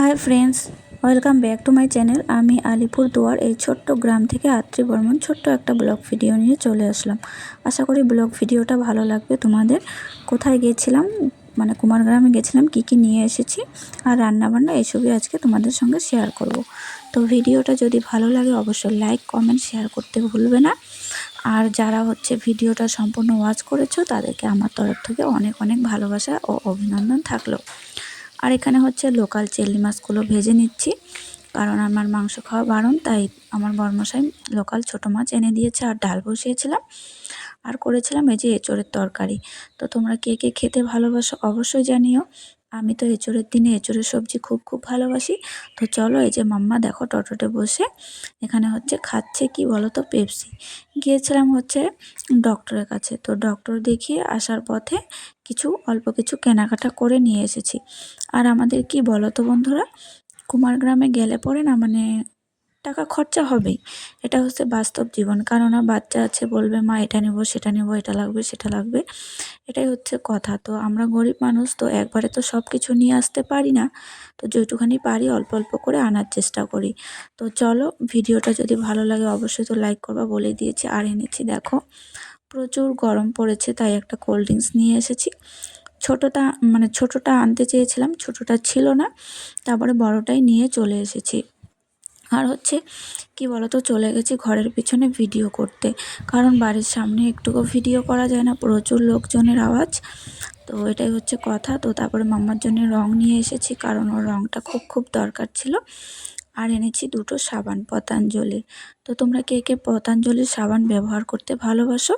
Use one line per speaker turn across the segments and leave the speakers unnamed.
Hi friends, welcome back to my channel. আমি আলিপুর দুয়ার, এই ছোট্ট গ্রাম থেকে আত্রি বর্মন ছোট্ট একটা ব্লগ ভিডিও নিয়ে চলে আসলাম। আশা করি ব্লগ ভিডিওটা ভালো লাগবে তোমাদের। কোথায় গিয়েছিলাম মানে কুমারগ্রামে গেছিলাম, কি কি নিয়ে এসেছি? আর রান্নাবান্না এইসবই আজকে তোমাদের সঙ্গে শেয়ার করব। তো ভিডিওটা যদি ভালো লাগে, অবশ্যই লাইক, কমেন্ট, শেয়ার করতে ভুলবে না। আর যারা হচ্ছে ভিডিওটা সম্পূর্ণ ওয়াচ করেছ, তাদেরকে আমার তরফ থেকে অনেক অনেক ভালোবাসা ও অভিনন্দন থাকল। আর এখানে হচ্ছে লোকাল চেল্লি মাছগুলো ভেজে নিচ্ছি। কারণ আমার মাংস খাওয়া বারণ, তাই আমার বরমশাই লোকাল ছোটো মাছ এনে দিয়েছে আর ডাল বসিয়েছিলাম। আর করেছিলাম এই যে এঁচড়ের তরকারি। তো তোমরা কে কে খেতে ভালোবাসো অবশ্যই জানিও। আমি তো এঁচড়ের দিনে এঁচড়ের সবজি খুব খুব ভালোবাসি। তো চলো এই যে মাম্মা দেখো টটোটে বসে এখানে হচ্ছে খাচ্ছে কি বলো তো পেপসি। গিয়েছিলাম হচ্ছে ডক্টরের কাছে। তো ডক্টর দেখিয়ে আসার পথে কিছু, অল্প কিছু কেনাকাটা করে নিয়ে এসেছি। আর আমাদের কি বলো তো বন্ধুরা কুমারগ্রামে গেলে পরে না মানে টাকা খরচা হবেই। এটা হচ্ছে বাস্তব জীবন। কেননা বাচ্চা আছে, বলবে, মা, এটা নেব, সেটা নেব, এটা লাগবে, সেটা লাগবে। এটাই হচ্ছে কথা। তো আমরা গরিব মানুষ, তো একবারে তো সব কিছু নিয়ে আসতে পারি না। তো যেটুখানি পারি, অল্প অল্প করে আনার চেষ্টা করি। তো চলো, ভিডিওটা যদি ভালো লাগে, অবশ্যই তো লাইক করবা বলে দিয়েছি। আর এনেছি, দেখো প্রচুর গরম পড়েছে, তাই একটা কোল্ড ড্রিঙ্কস নিয়ে এসেছি। ছোটোটা মানে ছোটোটা আনতে চেয়েছিলাম, ছোটোটা ছিল না, তারপরে বড়টাই নিয়ে চলে এসেছি। আর হচ্ছে, কি বলতো, চলে গেছি ঘরের পিছনে ভিডিও করতে। কারণ বাড়ির সামনে একটুকু ভিডিও করা যায় না, প্রচুর লোকজনের আওয়াজ। তো এটাই হচ্ছে কথা। তো তারপরে মাম্মার জন্য রং নিয়ে এসেছি, কারণ ওর রংটা খুব খুব দরকার ছিল। আর এনেছি দুটো সাবান পতাঞ্জলির তো তোমরা কে কে পতাঞ্জলির সাবান ব্যবহার করতে ভালোবাসো,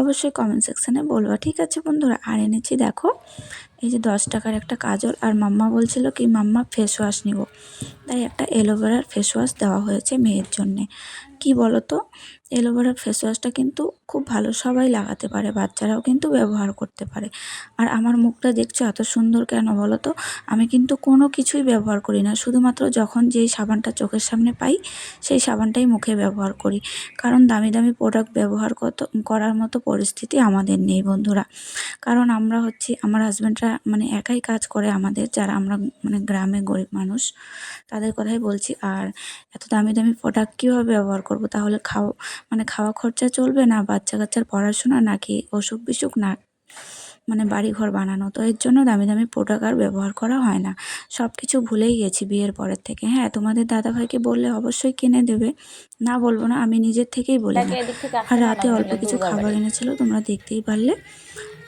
অবশ্যই কমেন্ট সেকশানে বলবা। ঠিক আছে বন্ধুরা, আর এনেছি দেখো, এই যে দশ টাকার একটা কাজল, আর মাম্মা বলছিল কি, মাম্মা ফেস ওয়াশ নিব। তাই একটা এলোভেরার ফেস ওয়াশ দেওয়া হয়েছে মেয়ের জন্যে। কি বলো তো এলোভেরার ফেস ওয়াশটা কিন্তু খুব ভালো সবাই লাগাতে পারে, বাচ্চারাও কিন্তু ব্যবহার করতে পারে। আর আমার মুখটা দেখছ এত সুন্দর কেন বলো তো? আমি কিন্তু কোনো কিছুই ব্যবহার করি না, শুধুমাত্র যখন যেই সাবানটা চোখের সামনে পাই, সেই সাবানটাই মুখে ব্যবহার করি। কারণ দামি দামি প্রোডাক্ট ব্যবহার করার মতো পরিস্থিতি আমাদের নেই বন্ধুরা। কারণ আমরা হচ্ছি, আমার হাজব্যান্ডরা মানে একাই কাজ করে আমাদের, যারা আমরা মানে গ্রামে গরিব মানুষ, তাদের কথাই বলছি। আর এত দামি দামি প্রোডাক্ট কীভাবে ব্যবহার করব? তাহলে খাওয়া মানে খাওয়া খরচা চলবে না বাচ্চা কাচ্চার পড়াশোনা নাকি অসুখ বিসুখ না মানে বাড়ি ঘর বানানো। তো এর জন্য দামি দামি প্রোডাক্ট আর ব্যবহার করা হয় না। সব কিছু ভুলেই গেছি বিয়ের পরের থেকে। হ্যাঁ তোমাদের দাদাভাইকে বললে অবশ্যই কিনে দেবে। না বলব না আমি নিজের থেকেই বলি না। আর রাতে অল্প কিছু খাবার এনেছিল তোমরা দেখতেই পারলে।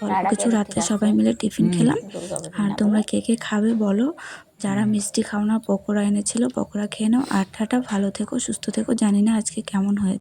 অল্প কিছু রাত্রে সবাই মিলে টিফিন খেলাম। আর তোমরা কে কে খাবে বলো। যারা মিষ্টি খাও না পকোড়া এনেছিল পকোড়া খেয়ে নাও। আর টাটা ভালো থেকো সুস্থ থেকো। জানি না আজকে কেমন হয়েছে।